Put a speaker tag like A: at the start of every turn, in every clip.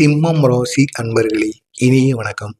A: சிம்மம் ராசி அன்பர்களே இனிய வணக்கம்.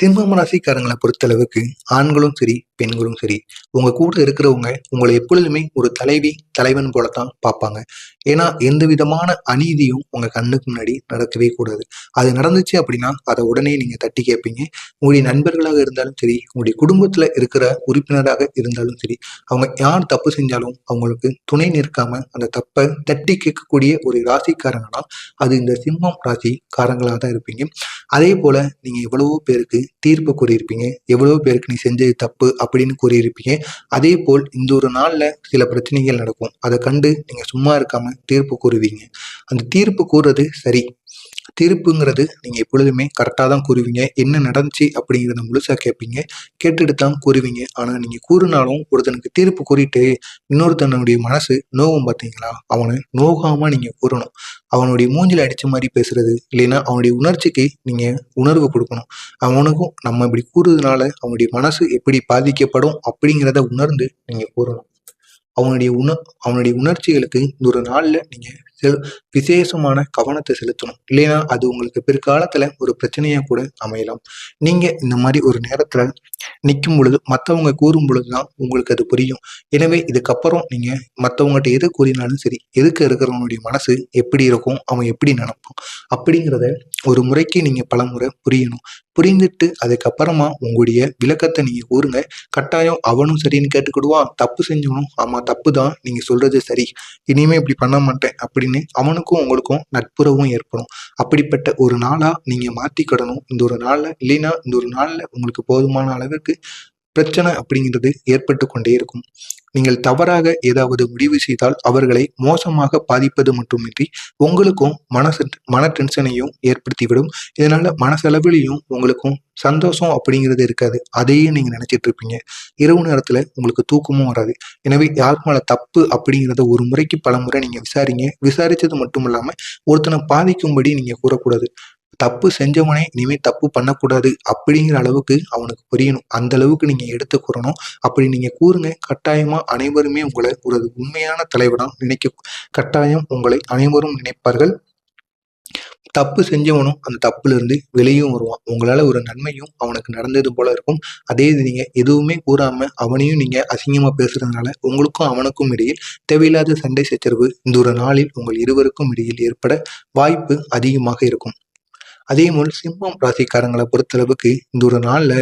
A: சிம்மம் ராசிக்காரங்களை பொறுத்தளவுக்கு ஆண்களும் சரி பெண்களும் சரி உங்க கூட இருக்கிறவங்க உங்களை எப்பொழுதுமே ஒரு தலைவி தலைவன் போலத்தான் பார்ப்பாங்க. ஏன்னா எந்த விதமான அநீதியும் உங்க கண்ணுக்கு முன்னாடி நடக்கவே கூடாது. அது நடந்துச்சு அப்படின்னா அதை உடனே நீங்க தட்டி கேட்பீங்க. உங்களுடைய நண்பர்களாக இருந்தாலும் சரி உங்களுடைய குடும்பத்துல இருக்கிற உறுப்பினராக இருந்தாலும் சரி அவங்க யார் தப்பு செஞ்சாலும் அவங்களுக்கு துணை நிற்காம அந்த தப்பை தட்டி கேட்கக்கூடிய ஒரு ராசிக்காரங்கன்னா அது இந்த சிம்மம் ராசிக்காரங்களாக தான் இருப்பீங்க. அதே போல நீங்க எவ்வளவோ பேருக்கு தீர்ப்பு கூறியிருப்பீங்க எவ்வளவோ பேருக்கு நீ செஞ்சது தப்பு அப்படின்னு கூறியிருப்பீங்க. அதே போல் இந்த ஒரு நாள்ல சில பிரச்சனைகள் நடக்கும். அதை கண்டு நீங்க சும்மா இருக்காம தீர்ப்பு கூறுவீங்க. அந்த தீர்ப்பு கூறுறது சரி. தீர்ப்புங்கிறது நீங்கள் எப்பொழுதுமே கரெக்டாக தான் கூறுவீங்க. என்ன நடந்துச்சு அப்படிங்கிறத முழுசாக கேட்பீங்க கேட்டுட்டு தான் கூறுவீங்க. ஆனால் நீங்கள் கூறினாலும் ஒருத்தனுக்கு தீர்ப்பு கூறிட்டு இன்னொருத்தனுடைய மனசு நோகம் பார்த்தீங்களா? அவனை நோகாமல் நீங்கள் கூறணும். அவனுடைய மூஞ்சில் அடித்த மாதிரி பேசுறது இல்லைன்னா அவனுடைய உணர்ச்சிக்கு நீங்கள் உணர்வு கொடுக்கணும். அவனுக்கும் நம்ம இப்படி கூறுறதுனால அவனுடைய மனசு எப்படி பாதிக்கப்படும் அப்படிங்கிறத உணர்ந்து நீங்கள் கூறணும். அவனுடைய உண அவனுடைய உணர்ச்சிகளுக்கு இந்த ஒரு நாளில் நீங்கள் விசேஷமான கவனத்தை செலுத்தணும். இல்லைன்னா அது உங்களுக்கு பிற்காலத்துல ஒரு பிரச்சனையா கூட அமையலாம். நீங்க இந்த மாதிரி ஒரு நேரத்துல நிற்கும் பொழுது மற்றவங்க கூறும் பொழுதுதான் உங்களுக்கு அது புரியும். எனவே இதுக்கப்புறம் நீங்க மற்றவங்ககிட்ட எது கூறினாலும் சரி எதுக்கு இருக்கிறவனுடைய மனசு எப்படி இருக்கும் அவன் எப்படி நினைப்பான்? அப்படிங்கிறத ஒரு முறைக்கு நீங்க பல முறை புரியணும். புரிந்துட்டு அதுக்கப்புறமா உங்களுடைய விளக்கத்தை நீங்க கூறுங்க. கட்டாயம் அவனும் சரின்னு கேட்டுக்கிடுவான் தப்பு செஞ்சவனும் ஆமா தப்பு தான் நீங்க சொல்றது சரி. இனிமே இப்படி பண்ண மாட்டேன் அப்படின்னு அவனுக்கும் உங்களுக்கும் நட்புறவும் ஏற்படும். அப்படிப்பட்ட ஒரு நாளா நீங்க மாற்றிக்கிடணும் இந்த ஒரு நாளில் இல்லைன்னா இந்த ஒரு நாள்ல உங்களுக்கு போதுமான அளவிற்கு பிரச்சனை அப்படிங்கிறது ஏற்பட்டு கொண்டே இருக்கும். நீங்கள் தவறாக ஏதாவது முடிவு செய்தால் அவர்களை மோசமாக பாதிப்பது மட்டுமின்றி உங்களுக்கும் மனசு மன டென்ஷனையும் ஏற்படுத்திவிடும். இதனால மனசளவிலையும் உங்களுக்கும் சந்தோஷம் அப்படிங்கிறது இருக்காது. அதையே நீங்க நினைச்சிட்டு இருப்பீங்க. இரவு நேரத்துல உங்களுக்கு தூக்கமும் வராது. எனவே யார் மேல தப்பு அப்படிங்கிறத ஒரு முறைக்கு பல முறை நீங்க விசாரிங்க. விசாரிச்சது மட்டும் இல்லாம ஒருத்தனை பாதிக்கும்படி நீங்க கூறக்கூடாது. தப்பு செஞ்சவனே இனிமே தப்பு பண்ணக்கூடாது அப்படிங்கிற அளவுக்கு அவனுக்கு புரியணும். அந்த அளவுக்கு நீங்க எடுத்து கூறணும் அப்படி நீங்க கூறுங்க. கட்டாயமா அனைவருமே உங்களை ஒரு உண்மையான தலைவனா நினைக்க கட்டாயம் உங்களை அனைவரும் நினைப்பார்கள். தப்பு செஞ்சவனும் அந்த தப்புல இருந்து வெளியும் வருவான். உங்களால ஒரு நன்மையும் அவனுக்கு நடந்தது போல இருக்கும். அதே இது நீங்க எதுவுமே கூறாம அவனையும் நீங்க அசிங்கமா பேசுறதுனால உங்களுக்கும் அவனுக்கும் இடையில் தேவையில்லாத சண்டை சச்சரவு இந்த ஒரு நாளில் உங்கள் இருவருக்கும் இடையில் ஏற்பட வாய்ப்பு அதிகமாக இருக்கும். அதே போல் சிம்மம் ராசிக்காரங்களை பொறுத்தளவுக்கு இந்த ஒரு நாள்ல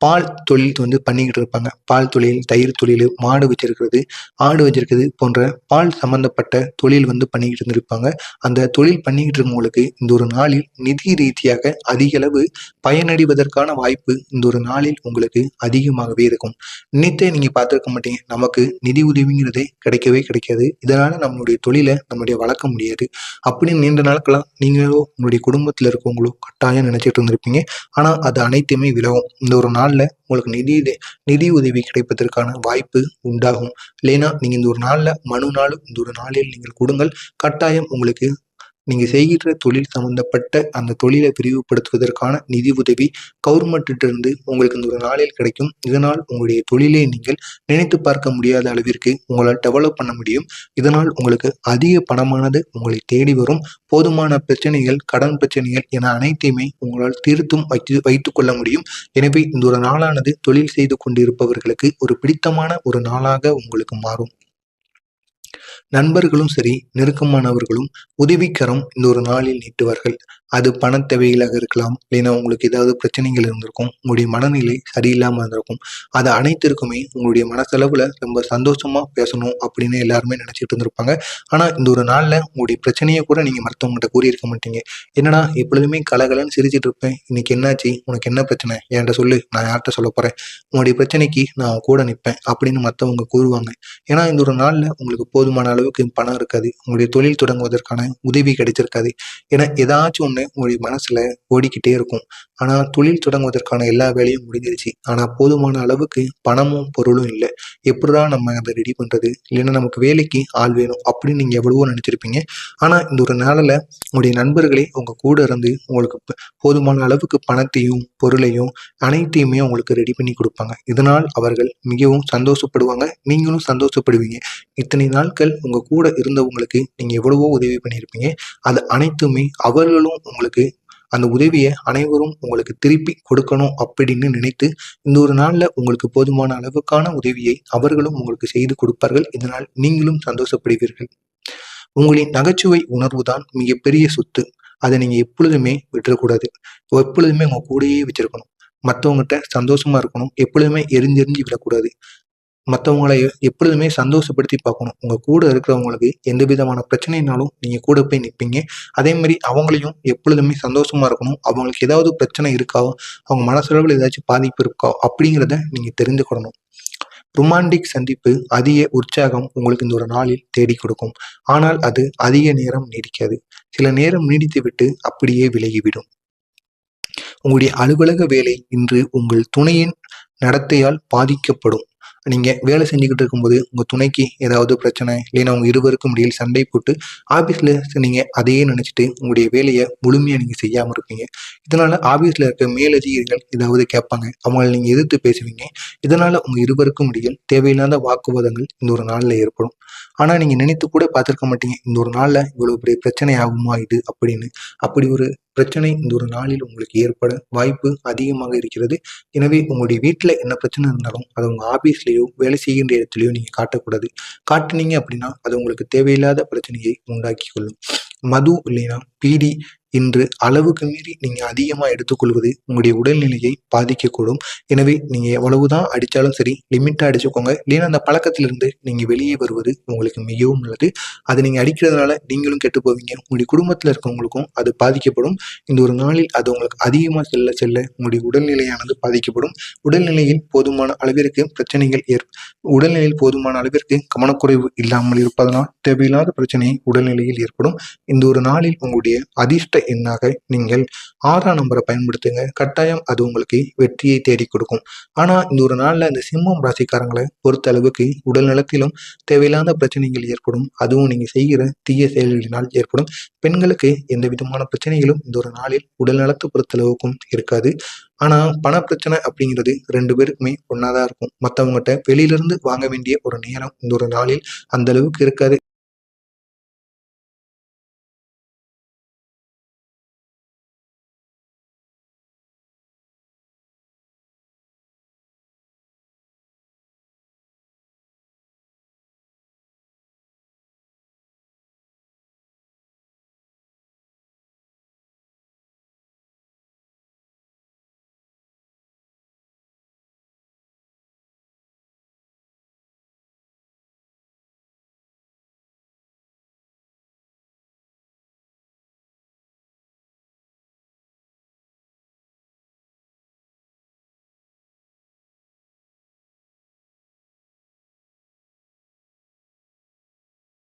A: பால் தொழில் வந்து பண்ணிக்கிட்டு இருப்பாங்க. பால் தொழில் தயிர் தொழில் மாடு வச்சிருக்கிறது ஆடு வச்சிருக்கிறது போன்ற பால் சம்பந்தப்பட்ட தொழில் வந்து பண்ணிக்கிட்டு இருந்திருப்பாங்க. அந்த தொழில் பண்ணிக்கிட்டு இருக்கவங்களுக்கு இந்த ஒரு நாளில் நிதி ரீதியாக அதிக அளவு பயனடைவதற்கான வாய்ப்பு இந்த ஒரு நாளில் உங்களுக்கு அதிகமாகவே இருக்கும். நினைத்தே நீங்க பார்த்துருக்க மாட்டீங்க. நமக்கு நிதி உதவிங்கிறதே கிடைக்கவே கிடைக்காது. இதனால நம்மளுடைய தொழிலை நம்மளுடைய வளர்க்க முடியாது. அப்படின்னு நீண்ட நாட்களாக நீங்களோ உங்களுடைய குடும்பத்தில் இருக்கவங்களோ கட்டாயம் நினைச்சிட்டு இருந்திருப்பீங்க. ஆனா அது அனைத்துமே விலகும். இந்த ஒரு நாள் நாளில் உங்களுக்கு நிதி நிதி உதவி கிடைப்பதற்கான வாய்ப்பு உண்டாகும். இல்லைன்னா நீங்கள் இந்த ஒரு நாளில் மனு நாள் இந்த ஒரு நாளில் நீங்கள் கொடுங்கள். கட்டாயம் உங்களுக்கு நீங்கள் செய்கின்ற தொழில் சம்பந்தப்பட்ட அந்த தொழிலை விரிவுபடுத்துவதற்கான நிதி உதவி கவர்மெண்ட்டிருந்து உங்களுக்கு இந்த ஒரு நாளில் கிடைக்கும். இதனால் உங்களுடைய தொழிலை நீங்கள் நினைத்து பார்க்க முடியாத அளவிற்கு உங்களால் டெவலப் பண்ண முடியும். இதனால் உங்களுக்கு அதிக பணமானது உங்களை தேடி வரும். போதுமான பிரச்சனைகள் கடன் பிரச்சனைகள் என அனைத்தையுமே உங்களால் தீர்த்தும் வைத்து வைத்துக் கொள்ள முடியும். எனவே இந்த ஒரு நாளானது தொழில் செய்து கொண்டிருப்பவர்களுக்கு ஒரு பிடித்தமான ஒரு நாளாக உங்களுக்கு மாறும். நண்பர்களும் சரி நெருக்கமானவர்களும் உதவிக்கரம் இந்த ஒரு நாளில் நீட்டுவார்கள். அது பண தேவைகளாக இருக்கலாம் இல்லைன்னா உங்களுக்கு ஏதாவது பிரச்சனைகள் இருந்திருக்கும் உங்களுடைய மனநிலை சரியில்லாமல் இருந்திருக்கும். அது அனைத்திற்குமே உங்களுடைய மனசளவில் ரொம்ப சந்தோஷமா பேசணும் அப்படின்னு எல்லாருமே நினைச்சிட்டு இருந்திருப்பாங்க. ஆனால் இந்த ஒரு நாளில் உங்களுடைய பிரச்சனையை கூட நீங்கள் மற்றவங்ககிட்ட கூறியிருக்க மாட்டீங்க. என்னடா எப்பொழுதுமே கலகலன்னு சிரிச்சிட்டு இருப்பேன். இன்னைக்கு என்னாச்சு? உனக்கு என்ன பிரச்சனை? என்கிட்ட சொல்லு நான் யார்கிட்ட சொல்ல போறேன்? உங்களுடைய பிரச்சனைக்கு நான் கூட நிற்பேன் அப்படின்னு மற்றவங்க கூறுவாங்க. ஏன்னா இந்த ஒரு நாளில் உங்களுக்கு போதுமான அளவுக்கு பணம் இருக்காது. உங்களுடைய தொழில் தொடங்குவதற்கான உதவி கிடைச்சிருக்காது ஏன்னா ஏதாச்சும் ஒன்று உங்களுடைய மனசில் ஓடிக்கிட்டே இருக்கும். ஆனால் தொழில் தொடங்குவதற்கான எல்லா வேலையும் முடிஞ்சிருச்சு. ஆனால் போதுமான அளவுக்கு பணமும் பொருளும் இல்லை. எப்படிதான் நம்ம அதை ரெடி பண்ணுறது இல்லைன்னா நமக்கு வேலைக்கு ஆள் வேணும் அப்படின்னு நீங்கள் எவ்வளவோ நினச்சிருப்பீங்க. ஆனால் இந்த ஒரு நாளில் உங்களுடைய நண்பர்களே உங்கள் கூட இருந்து உங்களுக்கு போதுமான அளவுக்கு பணத்தையும் பொருளையும் அனைத்தையுமே உங்களுக்கு ரெடி பண்ணி கொடுப்பாங்க. இதனால் அவர்கள் மிகவும் சந்தோஷப்படுவாங்க. நீங்களும் சந்தோஷப்படுவீங்க. இத்தனை நாட்கள் உங்க கூட இருந்தவங்களுக்கு நீங்க எவ்வளவோ உதவி பண்ணியிருப்பீங்க. அது அனைத்துமே அவர்களும் உங்களுக்கு அந்த உதவியை அனைவரும் உங்களுக்கு திருப்பி கொடுக்கணும் அப்படின்னு நினைத்து இந்த ஒரு நாள்ல உங்களுக்கு போதுமான அளவுக்கான உதவியை அவர்களும் உங்களுக்கு செய்து கொடுப்பார்கள். இதனால் நீங்களும் சந்தோஷப்படுவீர்கள். உங்களின் நகைச்சுவை உணர்வு தான் மிகப்பெரிய சொத்து. அதை நீங்க எப்பொழுதுமே விட்டுறக்கூடாது. எப்பொழுதுமே உங்க கூடயே வச்சிருக்கணும். மற்றவங்ககிட்ட சந்தோஷமா இருக்கணும். எப்பொழுதுமே எரிஞ்செறிஞ்சு விடக்கூடாது. மற்றவங்களை எப்பொழுதுமே சந்தோஷப்படுத்தி பார்க்கணும். உங்கள் கூட இருக்கிறவங்களுக்கு எந்த விதமான பிரச்சனைனாலும் நீங்கள் கூட போய் நிற்பீங்க அதே மாதிரி அவங்களையும் எப்பொழுதுமே சந்தோஷமாக இருக்கணும். அவங்களுக்கு ஏதாவது பிரச்சனை இருக்கா? அவங்க மனசளவில் ஏதாச்சும் பாதிப்பு இருக்கா? அப்படிங்கிறத நீங்கள் தெரிந்துக்கொள்ளணும். ரொமான்டிக் சந்திப்பு அதிக உற்சாகம் உங்களுக்கு இந்த ஒரு நாளில் தேடி கொடுக்கும். ஆனால் அது அதிக நேரம் நீடிக்காது. சில நேரம் நீடித்துவிட்டு அப்படியே விலகிவிடும். உங்களுடைய அலுவலக வேலை இன்று உங்கள் துணையின் நடத்தையால் பாதிக்கப்படும். நீங்கள் வேலை செஞ்சுக்கிட்டு இருக்கும்போது உங்கள் துணைக்கு ஏதாவது பிரச்சனை இல்லைன்னா உங்கள் இருவருக்கும் இடையில் சண்டை போட்டு ஆஃபீஸில் நீங்கள் அதையே நினச்சிட்டு உங்களுடைய வேலையை முழுமையாக நீங்கள் செய்யாமல் இருப்பீங்க. இதனால் ஆஃபீஸில் இருக்க மேலதிகாரிகள் ஏதாவது கேட்பாங்க. அவங்களை நீங்கள் எதிர்த்து பேசுவீங்க. இதனால் உங்கள் இருவருக்கும் இடையில் தேவையில்லாத வாக்குவாதங்கள் இந்த ஒரு நாளில் ஏற்படும். ஆனால் நீங்கள் நினைத்து கூட பார்த்துருக்க மாட்டீங்க. இந்த ஒரு நாளில் இவ்வளோ பெரிய பிரச்சனை ஆகுமா இது அப்படின்னு. அப்படி ஒரு பிரச்சனை இந்த ஒரு நாளில் உங்களுக்கு ஏற்பட வாய்ப்பு அதிகமாக இருக்கிறது. எனவே உங்களுடைய வீட்டில் என்ன பிரச்சனை இருந்தாலும் அதை உங்கள் ஆஃபீஸ்லேயோ வேலை செய்கின்ற இடத்துலையோ நீங்கள் காட்டக்கூடாது. காட்டுனீங்க அப்படின்னா அது உங்களுக்கு தேவையில்லாத பிரச்சனையை உண்டாக்கி கொள்ளும். மது இல்லைன்னா பீடி இன்று அளவுக்கு மீறி நீங்க அதிகமா எடுத்துக்கொள்வது உங்களுடைய உடல்நிலையை பாதிக்கக்கூடும். எனவே நீங்க எவ்வளவுதான் அடிச்சாலும் சரி லிமிட்டா அடிச்சுக்கோங்க. இல்லைன்னா அந்த பழக்கத்திலிருந்து நீங்க வெளியே வருவது உங்களுக்கு மிகவும் நல்லது. அதை நீங்க அடிக்கிறதுனால நீங்களும் கெட்டு போவீங்க. உங்களுடைய குடும்பத்துல இருக்கவங்களுக்கும் அது பாதிக்கப்படும். இந்த ஒரு நாளில் அது உங்களுக்கு அதிகமா செல்ல செல்ல உங்களுடைய உடல்நிலையானது பாதிக்கப்படும். உடல்நிலையில் போதுமான அளவிற்கு பிரச்சனைகள் ஏற் உடல்நிலையில் போதுமான அளவிற்கு கவனக்குறைவு இல்லாமல் இருப்பதனால் தேவையில்லாத பிரச்சனை உடல்நிலையில் ஏற்படும். இந்த ஒரு நாளில் உங்களுடைய அதிர்ஷ்ட எண்ணாக நீங்கள் ஆறாம் நம்பரை பயன்படுத்துங்க. கட்டாயம் அது உங்களுக்கு வெற்றியை தேடி கொடுக்கும். ஆனா இந்த ஒரு நாளில் இந்த சிம்மம் ராசிக்காரங்களை பொறுத்த அளவுக்கு உடல் நலத்திலும் தேவையில்லாத பிரச்சனைகள் ஏற்படும். அதுவும் நீங்க செய்கிற தீய செயல்களினால் ஏற்படும். பெண்களுக்கு எந்த விதமான பிரச்சனைகளும் இந்த ஒரு நாளில் உடல் நலத்தை பொறுத்த அளவுக்கும் இருக்காது. ஆனா பண பிரச்சனை அப்படிங்கிறது ரெண்டு பேருக்குமே ஒன்னாதான் இருக்கும். மற்றவங்ககிட்ட வெளியிலிருந்து வாங்க வேண்டிய ஒரு நேரம் இந்த ஒரு நாளில் அந்த அளவுக்கு இருக்காது.